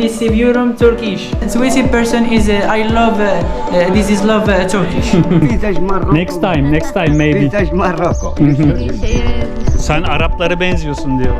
Seni seviyorum Turkish. Sweet person is uh, I love uh, uh, this is love uh, Turkish. Vintage. Next time, next time maybe. Vintage. Sen Araplara benziyorsun diyor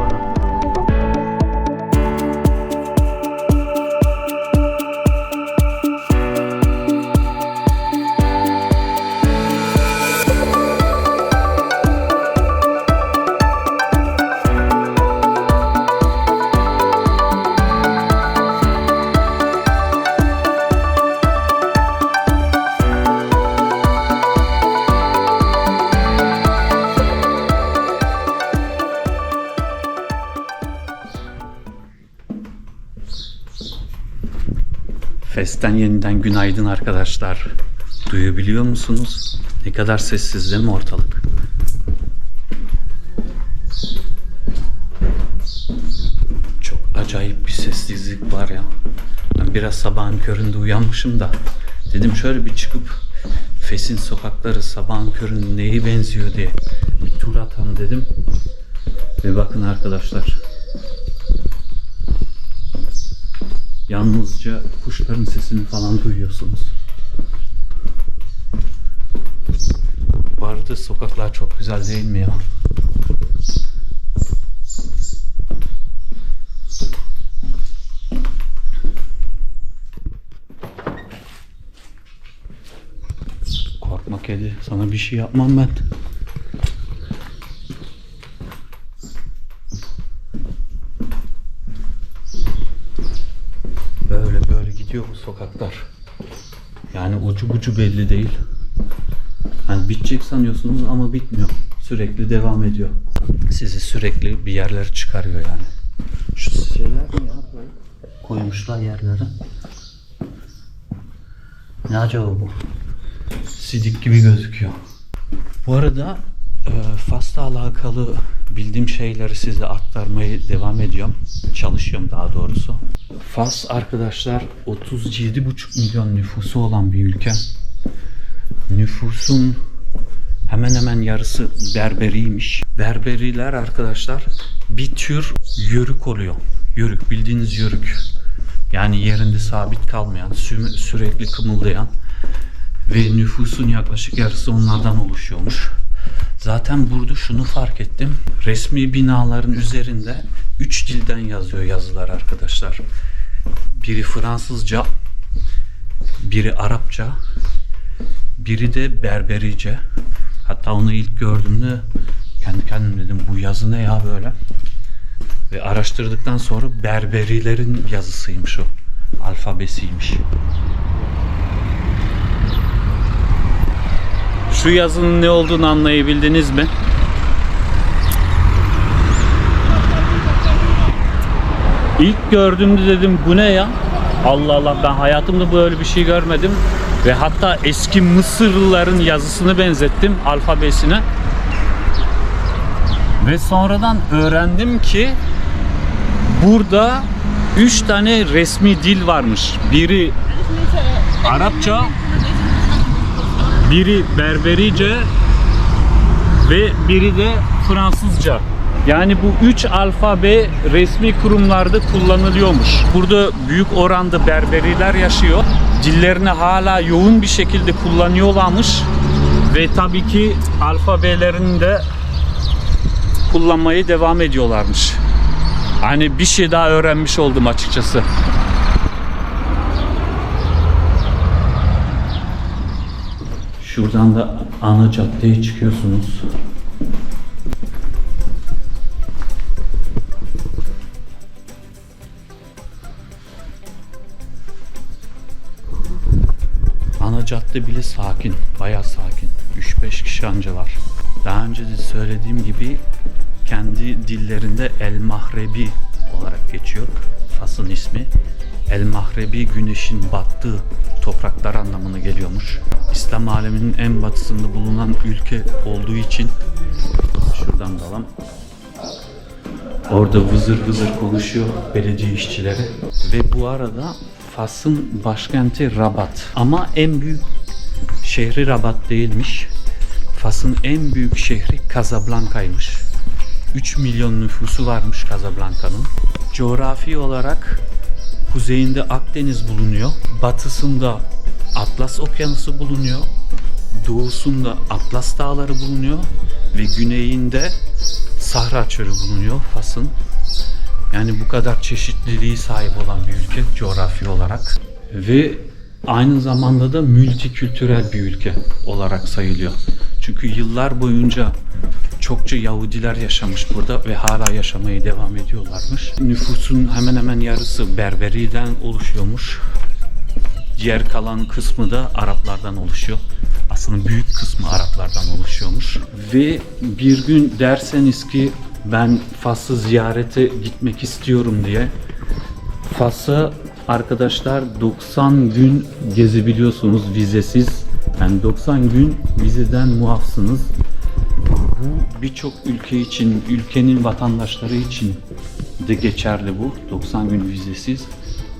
Fes'ten yeniden günaydın arkadaşlar. Duyabiliyor musunuz? Ne kadar sessiz değil mi ortalık? Çok acayip bir sessizlik var ya. Ben biraz sabahın köründe uyanmışım da dedim şöyle bir çıkıp Fes'in sokakları sabahın köründe neye benziyor diye bir tur atalım dedim. Ve bakın arkadaşlar Yalnızca kuşların sesini falan duyuyorsunuz. Bu arada sokaklar çok güzel değil mi ya? Korkma kedi. Sana bir şey yapmam ben. Böyle böyle gidiyor bu sokaklar. Yani ucu belli değil. Hani bitecek sanıyorsunuz ama bitmiyor. Sürekli devam ediyor. Sizi sürekli bir yerlere çıkarıyor yani. Şu şeyler mi ya böyle? Koymuşlar yerlere. Ne acaba bu? Sidik gibi gözüküyor. Bu arada e, Fas'la alakalı bildiğim şeyleri size aktarmaya devam ediyorum. Çalışıyorum daha doğrusu. Fas arkadaşlar 37,5 milyon nüfusu olan bir ülke. Nüfusun hemen hemen yarısı Berberiymiş. Berberiler arkadaşlar bir tür yörük oluyor. Yörük bildiğiniz yörük. Yani yerinde sabit kalmayan, sü- sürekli kımıldayan ve nüfusun yaklaşık yarısı onlardan oluşuyormuş. Zaten burada şunu fark ettim. Resmi binaların üzerinde 3 dilden yazıyor yazılar arkadaşlar. Biri Fransızca, biri Arapça, biri de Berberice. Hatta onu ilk gördüğümde kendi kendime dedim bu yazı ne ya böyle? Ve araştırdıktan sonra Berberilerin yazısıymış o. Alfabesiymiş. Şu yazının ne olduğunu anlayabildiniz mi? İlk gördüğümde dedim bu ne ya? Allah Allah ben hayatımda böyle bir şey görmedim. Ve hatta eski Mısırlıların yazısını benzettim alfabesine. Ve sonradan öğrendim ki burada üç tane resmi dil varmış. Biri Arapça, biri Berberice ve biri de Fransızca. Yani bu üç alfabe resmi kurumlarda kullanılıyormuş. Burada büyük oranda Berberiler yaşıyor. Dillerini hala yoğun bir şekilde kullanıyorlarmış. Ve tabii ki alfabelerini de kullanmayı devam ediyorlarmış. Hani bir şey daha öğrenmiş oldum açıkçası. Şuradan da ana caddeye çıkıyorsunuz. Cadde bile sakin, bayağı sakin. 3-5 kişi anca var. Daha önce de söylediğim gibi kendi dillerinde El Mahrebi olarak geçiyor. Fas'ın ismi. El Mahrebi güneşin battığı topraklar anlamına geliyormuş. İslam aleminin en batısında bulunan ülke olduğu için şuradan da alalım. Orada vızır vızır konuşuyor belediye işçileri. Ve bu arada Fas'ın başkenti Rabat. Ama en büyük şehri Rabat değilmiş. Fas'ın en büyük şehri Casablanca'ymış. 3 milyon nüfusu varmış Casablanca'nın. Coğrafi olarak kuzeyinde Akdeniz bulunuyor. Batısında Atlas Okyanusu bulunuyor. Doğusunda Atlas Dağları bulunuyor. Ve güneyinde Sahra Çölü bulunuyor Fas'ın. Yani bu kadar çeşitliliği sahip olan bir ülke coğrafi olarak. Ve aynı zamanda da multikültürel bir ülke olarak sayılıyor. Çünkü yıllar boyunca çokça Yahudiler yaşamış burada ve hala yaşamaya devam ediyorlarmış. Nüfusun hemen hemen yarısı Berberiden oluşuyormuş. Diğer kalan kısmı da Araplardan oluşuyor. Aslında büyük kısmı Araplardan oluşuyormuş. Ve bir gün derseniz ki ben Fas'ı ziyarete gitmek istiyorum diye Fas'ı arkadaşlar 90 gün gezebiliyorsunuz vizesiz. Yani 90 gün vizeden muafsınız. Bu birçok ülke için, ülkenin vatandaşları için de geçerli bu. 90 gün vizesiz.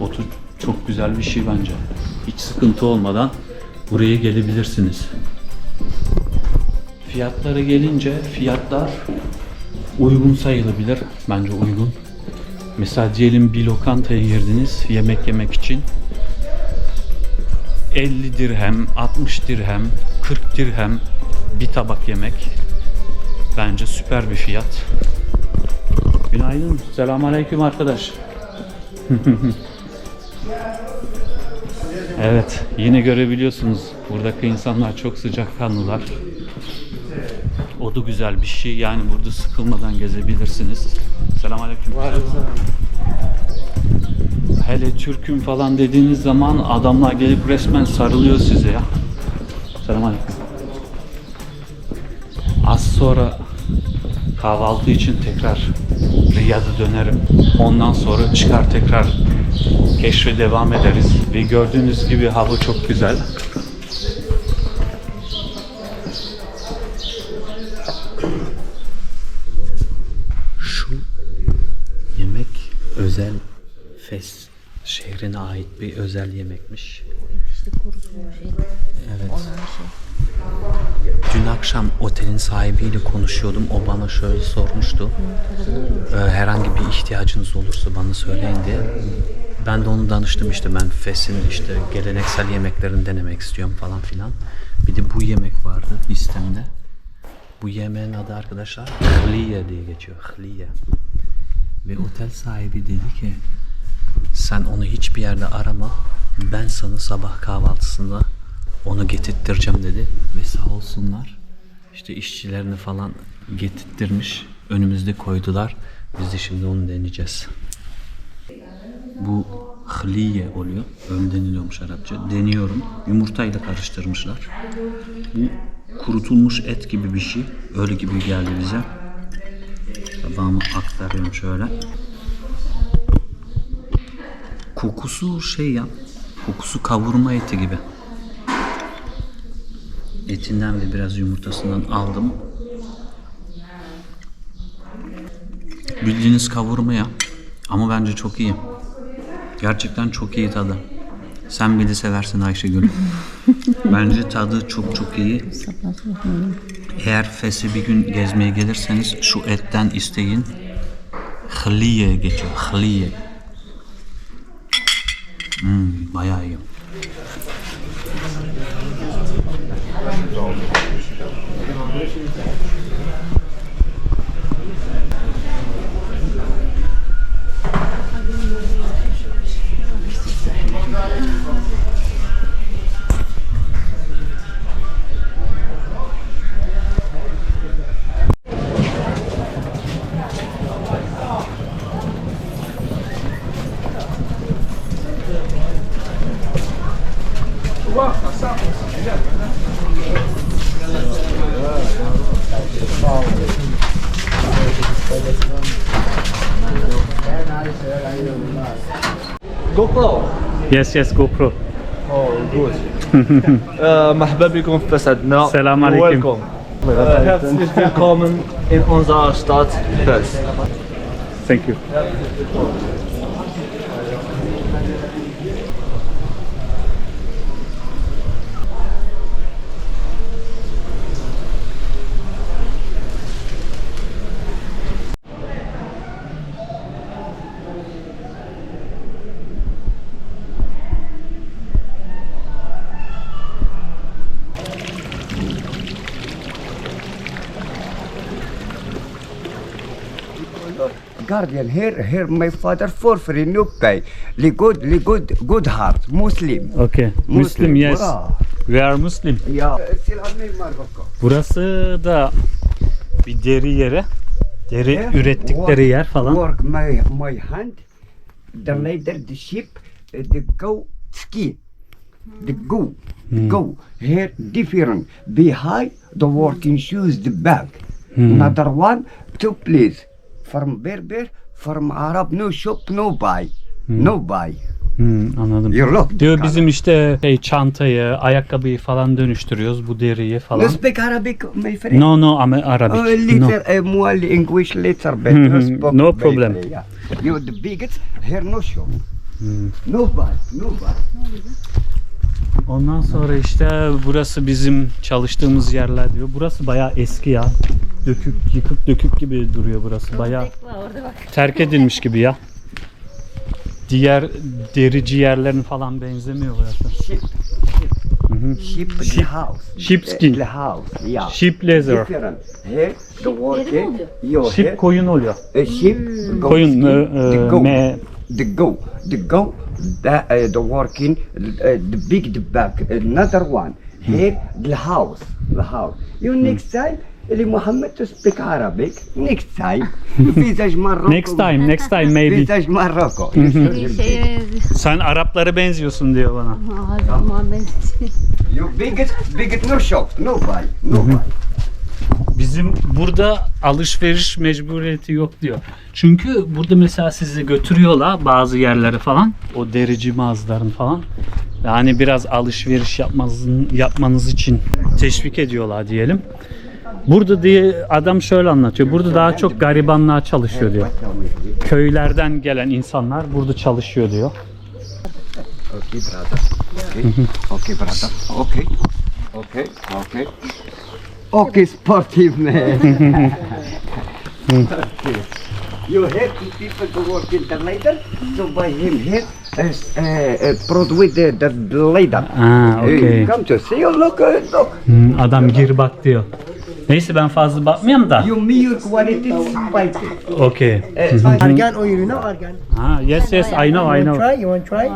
O tür- çok güzel bir şey bence. Hiç sıkıntı olmadan buraya gelebilirsiniz. Fiyatlara gelince fiyatlar uygun sayılabilir. Bence uygun. Mesela diyelim bir lokantaya girdiniz yemek yemek için 50 dirhem, 60 dirhem, 40 dirhem bir tabak yemek. Bence süper bir fiyat. Günaydın. Selamünaleyküm arkadaş. evet, yine görebiliyorsunuz. Buradaki insanlar çok sıcakkanlılar. O da güzel bir şey. Yani burada sıkılmadan gezebilirsiniz. Selamünaleyküm. Hele Türk'üm falan dediğiniz zaman adamlar gelip resmen sarılıyor size ya. Selamünaleyküm. Az sonra kahvaltı için tekrar Riyad'a dönerim. Ondan sonra çıkar tekrar keşfe devam ederiz. Ve gördüğünüz gibi hava çok güzel. Şu yemek özel Fes şehrine ait bir özel yemekmiş. İşte kurutulmuş et. Evet. Olan şey. Dün akşam otelin sahibiyle konuşuyordum. O bana şöyle sormuştu. Ee, herhangi bir ihtiyacınız olursa bana söyleyin diye. Ben de onu danıştım işte ben Fes'in işte geleneksel yemeklerini denemek istiyorum falan filan. Bir de bu yemek vardı listemde. Bu yemeğin adı arkadaşlar Hliye diye geçiyor. Hliye. Ve otel sahibi dedi ki sen onu hiçbir yerde arama. Ben sana sabah kahvaltısında onu getirttireceğim dedi. Ve sağ olsunlar işte işçilerini falan getirttirmiş. Önümüzde koydular. Biz de şimdi onu deneyeceğiz. Bu hliye oluyor. Öyle deniliyormuş Arapça. Deniyorum. Yumurtayla karıştırmışlar. Bu kurutulmuş et gibi bir şey. Öyle gibi geldi bize. Tabağımı aktarıyorum şöyle. Kokusu şey ya. Kokusu kavurma eti gibi. Etinden ve biraz yumurtasından aldım. Bildiğiniz kavurma ya. Ama bence çok iyi. Gerçekten çok iyi tadı. Sen bile seversin Ayşegül. bence tadı çok çok iyi. Eğer Fes'e bir gün gezmeye gelirseniz şu etten isteyin. Hliye geçiyor. Hliye. Hmm, bayağı iyi. GoPro Yes yes GoPro. Oh good uh, مرحبا بكم في فسادنا السلام عليكم. Welcome uh, Herzlich willkommen in unserer Stadt Fes Thank you. Guardian here, here my father for free no pay. Li good, li good, good heart, Muslim. Okay. Muslim, yes. Wow. We are Muslim. Yeah. Marokko. Burası da bir deri yeri. Deri Here, ürettikleri work- yer falan. Work my, my hand, the leather, the sheep, uh, the goat skin, the goat, the goat. Here different. Behind the working shoes, the bag. Another one, two place. From Berber, from Arab, no shop, no buy. No buy. Hmm, anladım. You look. Diyor bizim işte şey, çantayı, ayakkabıyı falan dönüştürüyoruz bu deriyi No falan. speak Arabic, my friend. No no ama Oh, Arabic. No. uh, English little bit. Mhm, spoke no very problem. problem. Yeah. You the biggest, here no shop. No buy, no buy. Ondan sonra işte burası bizim çalıştığımız yerler diyor. Burası bayağı eski ya. Dökük, yıkık dökük gibi duruyor burası. Bayağı orada bak. terk edilmiş gibi ya. Diğer derici yerlerin falan benzemiyor burası. Sheep. Mhm. Sheep, the house. sheepskin. The house, yeah. Sheep leather. Different. Here, the working, oluyor? your Sheep here, koyun oluyor. a sheep, goat Koyun, skin, e, the e, goat, me, the goat, the goat, the, uh, the working, uh, the big, the back, another one. Here, the house, the house. You next time, Eli Muhammad to speak Arabic. Next time, you visit Morocco. next time, next time maybe. Visit Morocco. Bir şeye benziyor. Sen Araplara benziyorsun diyor bana. Aa, Muhammed. You biggest, biggest no shop, no buy, no buy. Bizim burada alışveriş mecburiyeti yok diyor. Çünkü burada mesela sizi götürüyorlar bazı yerlere falan. O derici mağazaların falan. Yani biraz alışveriş yapmanızın, yapmanız için teşvik ediyorlar diyelim. Burada diye adam şöyle anlatıyor. Burada daha çok garibanlığa çalışıyor diyor. Köylerden gelen insanlar burada çalışıyor diyor. Okay, brother. Okay, okay, brother. Okay, okay, okay. Okay, sportive man. You have to people to work in the ladder, so by him here is uh, uh, with the, the, the ladder. Ah, okay. Uh, come to see, you look, uh, look. Hmm, adam gir bak diyor. Neyse ben fazla bakmıyorum da. You mean quality spicy. Okay. Uh, Argan or you know argan? Ha, yes yes I know I know. try? You want try?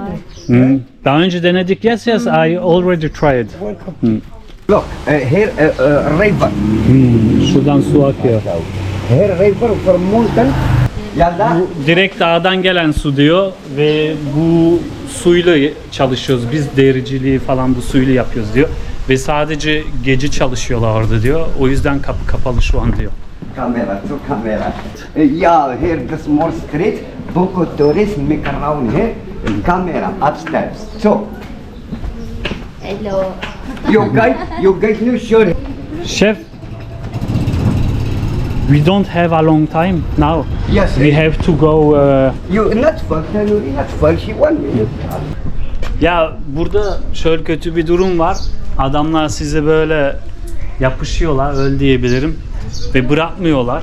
Hmm. Daha önce denedik. Yes yes I already tried. Welcome. look, uh, here uh, uh, river. Şuradan su akıyor. Here river from mountain. Yalla. Direkt dağdan gelen su diyor ve bu suyla çalışıyoruz. Biz dericiliği falan bu suyla yapıyoruz diyor. Ve sadece gece çalışıyorlar orada diyor. O yüzden kapı kapalı şu an diyor. Camera, to camera. Uh, yeah, here the small street, beaucoup tourists make around here. Camera upstairs. So, Hello. you guys, you guys know sure. Chef, we don't have a long time now. Yes, We have to go. uh, you not fuck, no, not fuck. She one minute. Ya burada şöyle kötü bir durum var. Adamlar size böyle yapışıyorlar, öl diyebilirim. Ve bırakmıyorlar.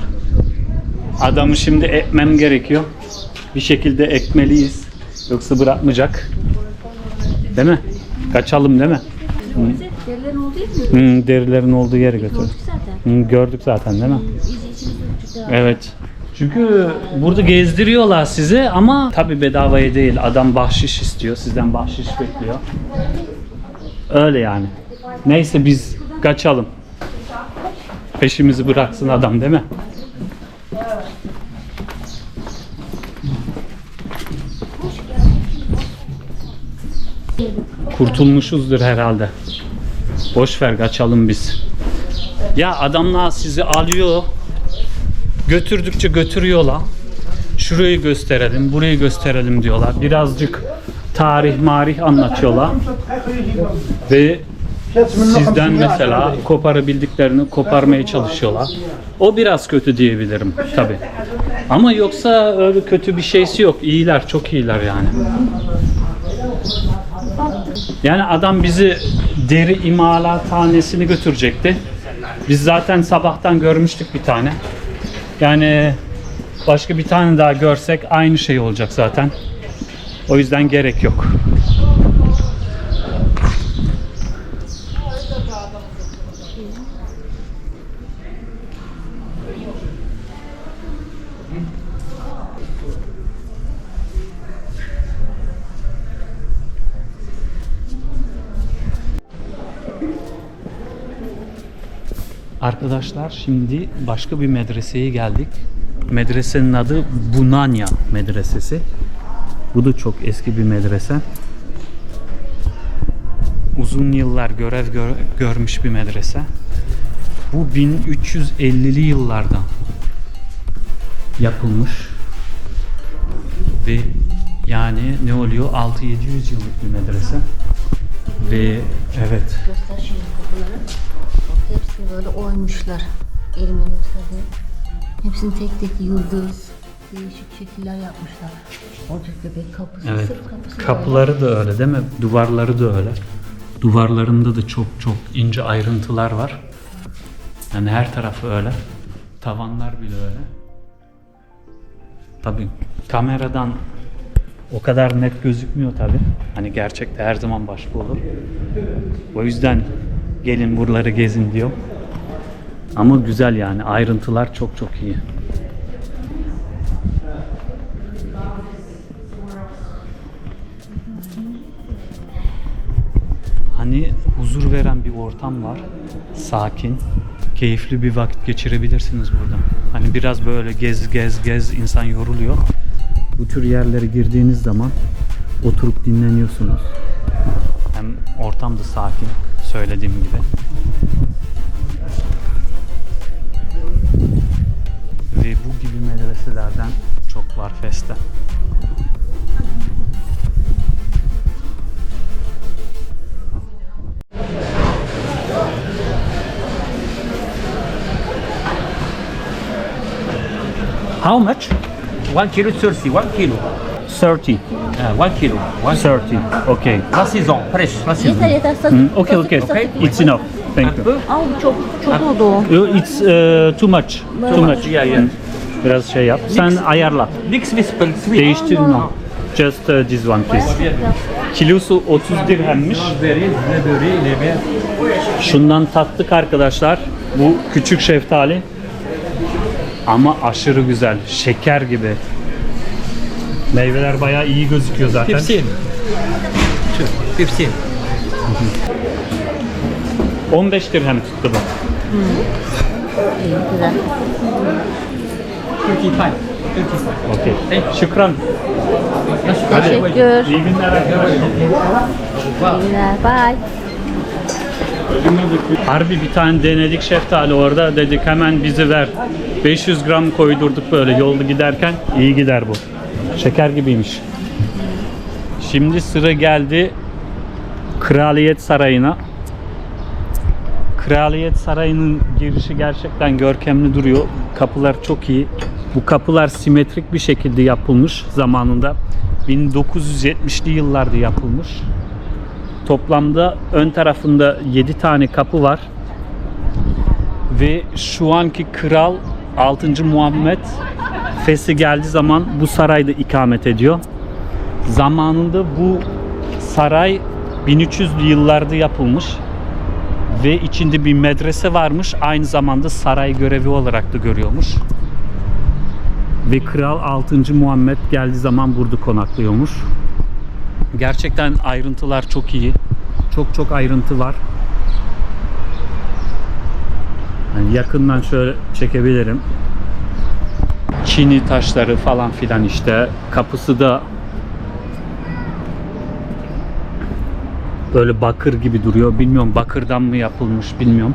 Adamı şimdi ekmem gerekiyor. Bir şekilde ekmeliyiz. Yoksa bırakmayacak. Değil mi? Kaçalım değil mi? Derilerin olduğu yer mi? Hmm, derilerin olduğu yere götür. Gördük zaten. Hmm, gördük zaten değil mi? Evet. Çünkü burada gezdiriyorlar sizi ama tabi bedavaya değil. Adam bahşiş istiyor. Sizden bahşiş bekliyor. Öyle yani. Neyse biz kaçalım. Peşimizi bıraksın adam değil mi? Kurtulmuşuzdur herhalde. Boş ver kaçalım biz. Ya adamlar sizi alıyor, götürdükçe götürüyorlar. Şurayı gösterelim, burayı gösterelim diyorlar. Birazcık tarih marih anlatıyorlar. Ve sizden mesela koparabildiklerini koparmaya çalışıyorlar. O biraz kötü diyebilirim tabi. Ama yoksa öyle kötü bir şeysi yok. İyiler, çok iyiler yani. Yani adam bizi deri imalathanesini götürecekti. Biz zaten sabahtan görmüştük bir tane. Yani başka bir tane daha görsek aynı şey olacak zaten. O yüzden gerek yok. Arkadaşlar şimdi başka bir medreseye geldik. Medresenin adı Bunanya Medresesi. Bu da çok eski bir medrese. Uzun yıllar görev gör- görmüş bir medrese. Bu 1350'li yıllarda yapılmış. Ve yani ne oluyor? 6-700 yıllık bir medrese. Ve evet Göster şimdi kapıları. Hepsini böyle oymuşlar. Elime gösterdi. Hepsini tek tek yıldız, değişik şekiller yapmışlar. Orada göbek kapısı, Evet. sırf kapısı. Kapıları da öyle değil mi? Duvarları da öyle. Duvarlarında da çok çok ince ayrıntılar var. Yani her tarafı öyle. Tavanlar bile öyle. Tabii kameradan o kadar net gözükmüyor tabii. Hani gerçekte her zaman başka olur. O yüzden gelin buraları gezin diyor. Ama güzel yani ayrıntılar çok çok iyi. Hani huzur veren bir ortam var. Sakin, keyifli bir vakit geçirebilirsiniz burada. Hani biraz böyle gez gez gez insan yoruluyor. Bu tür yerlere girdiğiniz zaman oturup dinleniyorsunuz. Hem ortam da sakin söylediğim gibi. Ve bu gibi medreselerden çok var Feste. How much? One kilo thirty, one kilo. 30. Uh, one kilo. One 30. Okay. La saison, fresh, la saison. Yeter yeter satın. Hmm, okay, okay. satın. It's enough. Thank you. Al çok çok oldu o. It's uh, too much. Too much. Yeah, yeah. Biraz şey yap. Sen ayarla. Mix with spell sweet. Değiştir mi? Just uh, this one please. Kilosu 30 dirhemmiş. Şundan tattık arkadaşlar. Bu küçük şeftali. Ama aşırı güzel. Şeker gibi. Meyveler bayağı iyi gözüküyor zaten. Fifteen. Two, Fifteen. 15 dirhem tuttu bu. İyi güzel. Thirty-five. Thirty-five. Okey. Şükran. Teşekkür. İyi günler arkadaşlar. İyi günler. Bye. Harbi bir tane denedik şeftali orada dedik hemen bizi ver. 500 gram koydurduk böyle yolda giderken iyi gider bu. Şeker gibiymiş. Şimdi sıra geldi Kraliyet Sarayı'na. Kraliyet Sarayı'nın girişi gerçekten görkemli duruyor. Kapılar çok iyi. Bu kapılar simetrik bir şekilde yapılmış zamanında. 1970'li yıllarda yapılmış. Toplamda ön tarafında 7 tane kapı var. Ve şu anki kral 6. Muhammed Fes'e geldiği zaman bu sarayda ikamet ediyor. Zamanında bu saray 1300'lü yıllarda yapılmış ve içinde bir medrese varmış. Aynı zamanda saray görevi olarak da görüyormuş. Ve kral 6. Muhammed geldiği zaman burada konaklıyormuş. Gerçekten ayrıntılar çok iyi. Çok çok ayrıntı var. Yani yakından şöyle çekebilirim. Çini taşları falan filan işte. Kapısı da böyle bakır gibi duruyor. Bilmiyorum bakırdan mı yapılmış bilmiyorum.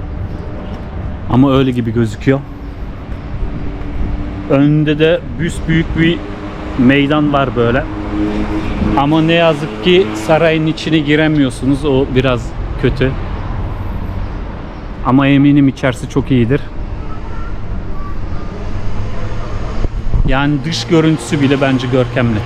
Ama öyle gibi gözüküyor. Önünde de büyük bir meydan var böyle. Ama ne yazık ki sarayın içine giremiyorsunuz. O biraz kötü. Ama eminim içerisi çok iyidir. Yani dış görüntüsü bile bence görkemli.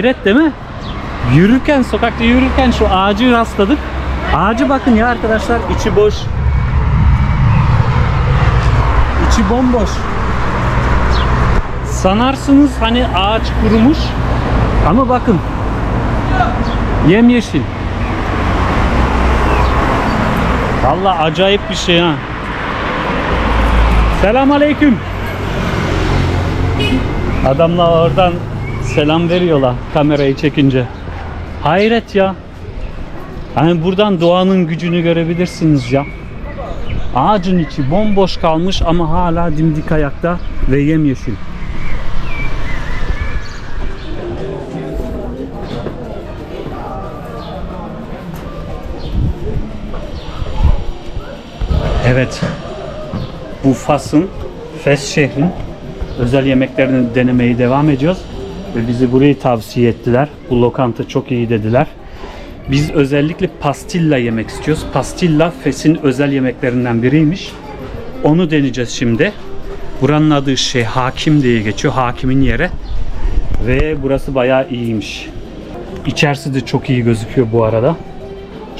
Hayret değil mi? Yürürken, sokakta yürürken şu ağacı rastladık. Ağacı bakın ya arkadaşlar içi boş. İçi bomboş. Sanarsınız hani ağaç kurumuş. Ama bakın. Yemyeşil. Vallahi acayip bir şey ha. Selam aleyküm. Adamlar oradan selam veriyorlar kamerayı çekince. Hayret ya. Hani buradan doğanın gücünü görebilirsiniz ya. Ağacın içi bomboş kalmış ama hala dimdik ayakta ve yemyeşil. Evet. Bu Fas'ın, Fes şehrin özel yemeklerini denemeye devam ediyoruz. Ve bizi burayı tavsiye ettiler. Bu lokanta çok iyi dediler. Biz özellikle pastilla yemek istiyoruz. Pastilla Fes'in özel yemeklerinden biriymiş. Onu deneyeceğiz şimdi. Buranın adı şey Hakim diye geçiyor. Hakimin yeri. Ve burası bayağı iyiymiş. İçerisi de çok iyi gözüküyor bu arada.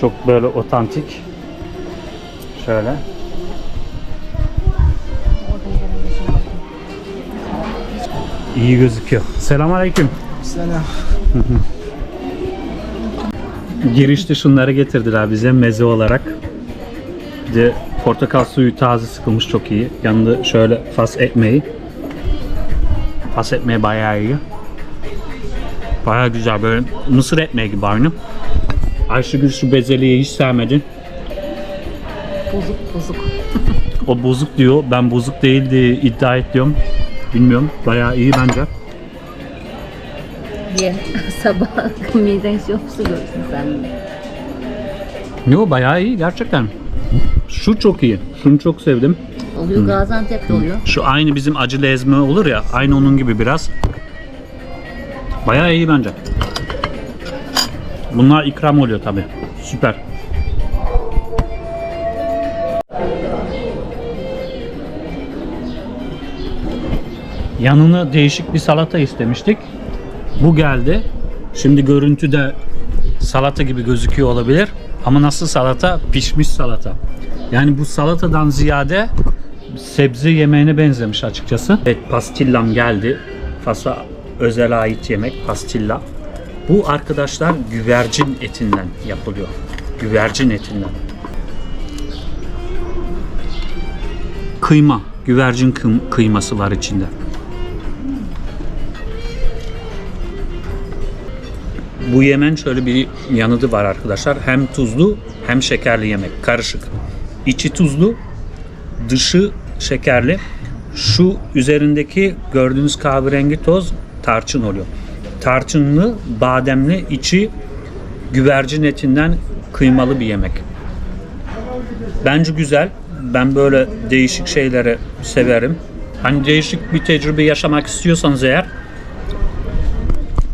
Çok böyle otantik. Şöyle. İyi gözüküyor. Selamünaleyküm. Selam. Girişte şunları getirdiler bize meze olarak. Bir de portakal suyu taze sıkılmış çok iyi. Yanında şöyle fas ekmeği. Fas ekmeği bayağı iyi. Bayağı güzel böyle mısır ekmeği gibi aynı. Ayşegül şu bezeliği hiç sevmedi. Bozuk bozuk. O bozuk diyor. Ben bozuk değil diye iddia ediyorum. Bilmiyorum. Bayağı iyi bence. Ye. Sabah miden şokusu görsün sen de. Yo bayağı iyi gerçekten. Şu çok iyi. Şunu çok sevdim. Oluyor Gaziantep'te oluyor. Şu aynı bizim acılı ezme olur ya. Aynı onun gibi biraz. Bayağı iyi bence. Bunlar ikram oluyor tabi. Süper. Yanına değişik bir salata istemiştik. Bu geldi. Şimdi görüntüde salata gibi gözüküyor olabilir. Ama nasıl salata? Pişmiş salata. Yani bu salatadan ziyade sebze yemeğine benzemiş açıkçası. Evet pastillam geldi. Fas'a özel ait yemek pastilla. Bu arkadaşlar güvercin etinden yapılıyor. Güvercin etinden. Kıyma, güvercin kıyması var içinde. Bu yemen şöyle bir yanıdı var arkadaşlar. Hem tuzlu hem şekerli yemek. Karışık. İçi tuzlu, dışı şekerli. Şu üzerindeki gördüğünüz kahverengi toz tarçın oluyor. Tarçınlı, bademli, içi güvercin etinden kıymalı bir yemek. Bence güzel. Ben böyle değişik şeyleri severim. Hani değişik bir tecrübe yaşamak istiyorsanız eğer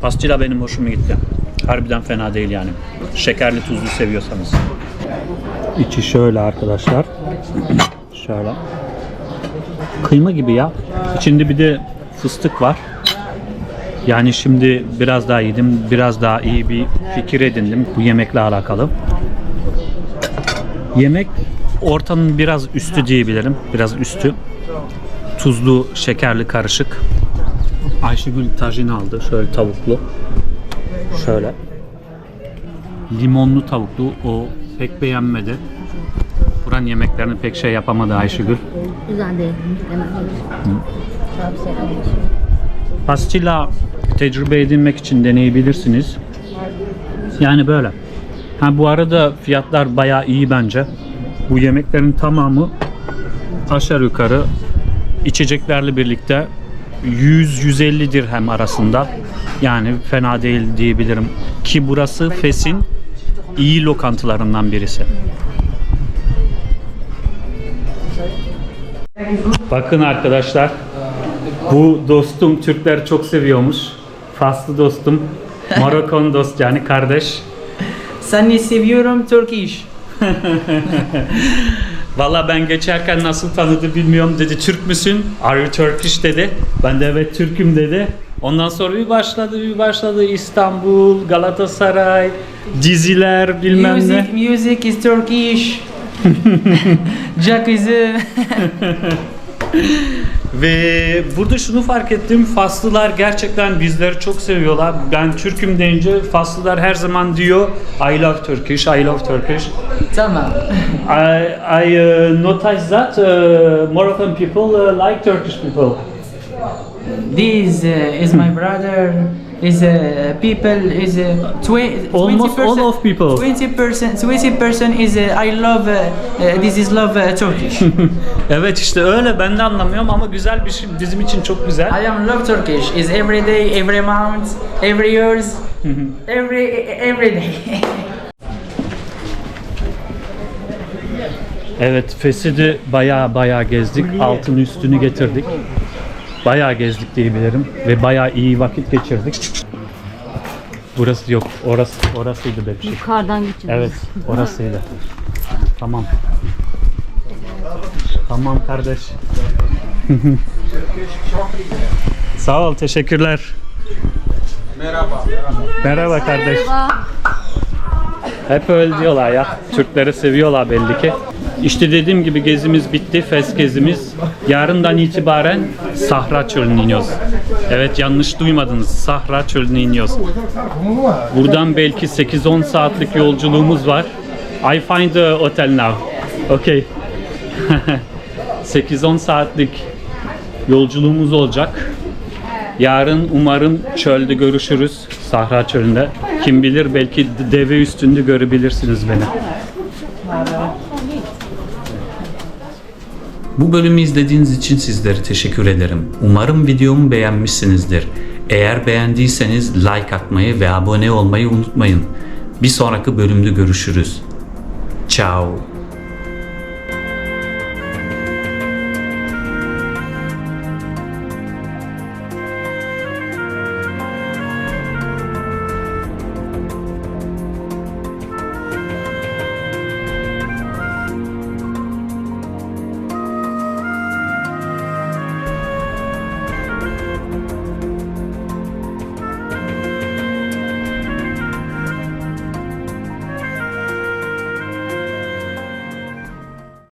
pastila benim hoşuma gitti. Harbiden fena değil yani. Şekerli tuzlu seviyorsanız. İçi şöyle arkadaşlar. Şöyle. Kıyma gibi ya. İçinde bir de fıstık var. Yani şimdi biraz daha yedim, biraz daha iyi bir fikir edindim bu yemekle alakalı. Yemek ortanın biraz üstü diyebilirim. Biraz üstü. Tuzlu, şekerli karışık. Ayşegül tajin aldı. Şöyle tavuklu. Şöyle. Limonlu tavuklu. O pek beğenmedi. Buranın yemeklerini pek şey yapamadı Ayşegül. Güzel değil. Ederim. Pastilla tecrübe edinmek için deneyebilirsiniz. Yani böyle. Ha bu arada fiyatlar bayağı iyi bence. Bu yemeklerin tamamı aşağı yukarı içeceklerle birlikte 100-150 dirhem arasında. Yani fena değil diyebilirim. Ki burası Fes'in iyi lokantalarından birisi. Bakın arkadaşlar. Bu dostum Türkler çok seviyormuş. Faslı dostum. Marokon dost yani kardeş. Seni seviyorum Turkish. Valla ben geçerken nasıl tanıdı bilmiyorum dedi. Türk müsün? Are you Turkish dedi. Ben de evet Türk'üm dedi. Ondan sonra bir başladı bir başladı İstanbul, Galatasaray, diziler bilmem Music, ne. music is Turkish. Jack uh, Ve burada şunu fark ettim. Faslılar gerçekten bizleri çok seviyorlar. Ben Türk'üm deyince Faslılar her zaman diyor I love Turkish, I love Turkish. tamam. I, I uh, noticed that uh, Moroccan people uh, like Turkish people. This uh, is my brother. Is uh, people is uh, twi- Almost all of people. Twenty percent. Twenty percent is uh, I love. Uh, uh, this is love uh, Turkish. Evet işte öyle ben de anlamıyorum ama güzel bir şey bizim için çok güzel. I am love Turkish. Is every day, every month, every years, every every day. Evet Fesidi baya baya gezdik. Altını üstünü getirdik. Baya gezdik diyebilirim. Ve baya iyi vakit geçirdik. Burası yok. Orası orasıydı Bebşik. Yukarıdan geçiyoruz. Evet orasıydı. Tamam. Tamam kardeş. Sağ ol teşekkürler. Merhaba. Merhaba kardeş. Hep öyle diyorlar ya. Türkleri seviyorlar belli ki. İşte dediğim gibi gezimiz bitti. Fes gezimiz. Yarından itibaren Sahra Çölü'ne iniyoruz. Evet yanlış duymadınız. Sahra Çölü'ne iniyoruz. Buradan belki 8-10 saatlik yolculuğumuz var. I find the hotel now. Okay. 8-10 saatlik yolculuğumuz olacak. Yarın umarım çölde görüşürüz. Sahra çölünde. Kim bilir belki deve üstünde görebilirsiniz beni. Bu bölümü izlediğiniz için sizlere teşekkür ederim. Umarım videomu beğenmişsinizdir. Eğer beğendiyseniz like atmayı ve abone olmayı unutmayın. Bir sonraki bölümde görüşürüz. Ciao.